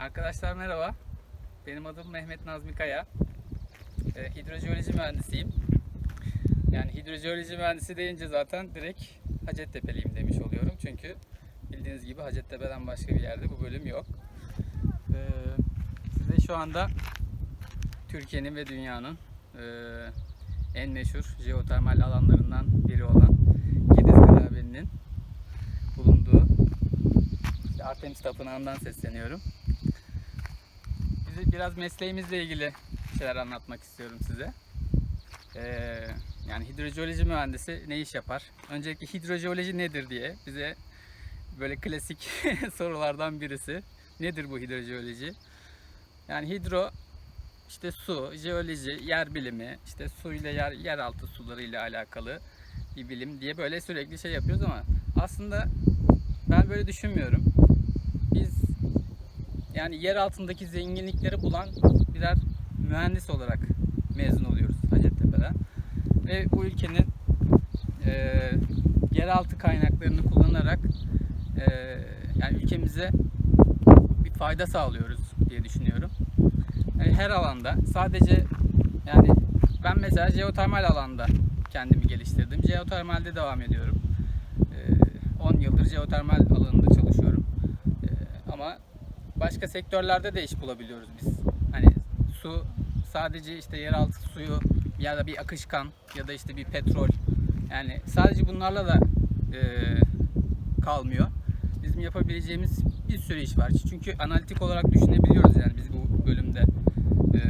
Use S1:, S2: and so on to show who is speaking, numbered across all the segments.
S1: Arkadaşlar merhaba. Benim adım Mehmet Nazmi Kaya. Ee, hidrojeoloji mühendisiyim. Yani hidrojeoloji mühendisi deyince zaten direkt Hacettepe'liyim demiş oluyorum. Çünkü bildiğiniz gibi Hacettepe'den başka bir yerde bu bölüm yok. Ee, size şu anda Türkiye'nin ve dünyanın e, en meşhur jeotermal alanlarından biri olan Gediz Gırabe'nin bulunduğu işte Artemis Tapınağı'ndan sesleniyorum. Biraz mesleğimizle ilgili şeyler anlatmak istiyorum size. Ee, yani hidrojeoloji mühendisi ne iş yapar? Öncelikle hidrojeoloji nedir diye bize böyle klasik sorulardan birisi. Nedir bu hidrojeoloji? Yani hidro işte su, jeoloji, yer bilimi, işte su ile yer, yeraltı suları ile alakalı bir bilim diye böyle sürekli şey yapıyoruz ama aslında ben böyle düşünmüyorum. Biz yani yer altındaki zenginlikleri bulan birer mühendis olarak mezun oluyoruz Hacettepe'den. Ve bu ülkenin e, yeraltı kaynaklarını kullanarak e, yani ülkemize bir fayda sağlıyoruz diye düşünüyorum. Yani her alanda sadece yani ben mesela jeotermal alanda kendimi geliştirdim. Jeotermalde devam ediyorum. Ee, 10 yıldır jeotermal alanında çalışıyorum. Başka sektörlerde de iş bulabiliyoruz biz. Hani su sadece işte yeraltı suyu ya da bir akışkan ya da işte bir petrol. Yani sadece bunlarla da e, kalmıyor. Bizim yapabileceğimiz bir sürü iş var. Çünkü analitik olarak düşünebiliyoruz yani biz bu bölümde e,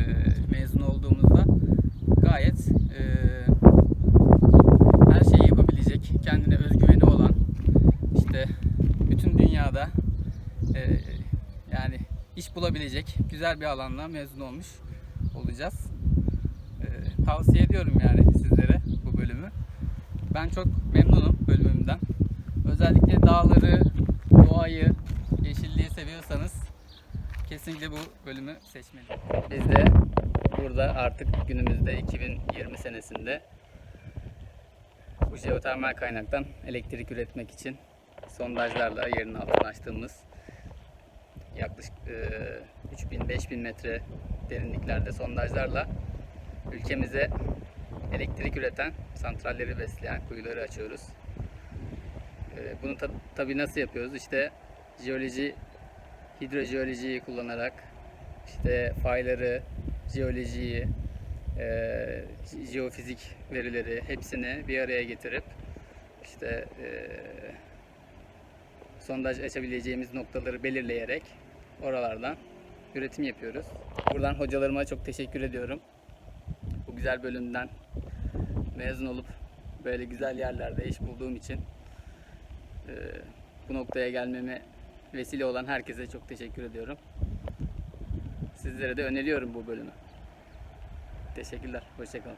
S1: mezun olduğumuzda gayet e, her şeyi yapabilecek, kendine özgüveni olan, işte bütün dünyada e, yani iş bulabilecek güzel bir alanla mezun olmuş olacağız. E, tavsiye ediyorum yani sizlere bu bölümü. Ben çok memnunum bölümümden. Özellikle dağları, doğayı, yeşilliği seviyorsanız kesinlikle bu bölümü seçmeli. Biz de burada artık günümüzde 2020 senesinde bu jeotermal kaynaktan elektrik üretmek için sondajlarla yerin altına açtığımız 3000-5000 metre derinliklerde sondajlarla ülkemize elektrik üreten santralleri besleyen kuyuları açıyoruz. E, bunu ta- tabii nasıl yapıyoruz? İşte jeoloji, hidrojeolojiyi kullanarak işte fayları, jeolojiyi, e, jeofizik verileri hepsini bir araya getirip işte e, sondaj açabileceğimiz noktaları belirleyerek oralardan üretim yapıyoruz. Buradan hocalarıma çok teşekkür ediyorum. Bu güzel bölümden mezun olup böyle güzel yerlerde iş bulduğum için e, bu noktaya gelmeme vesile olan herkese çok teşekkür ediyorum. Sizlere de öneriyorum bu bölümü. Teşekkürler. Hoşçakalın.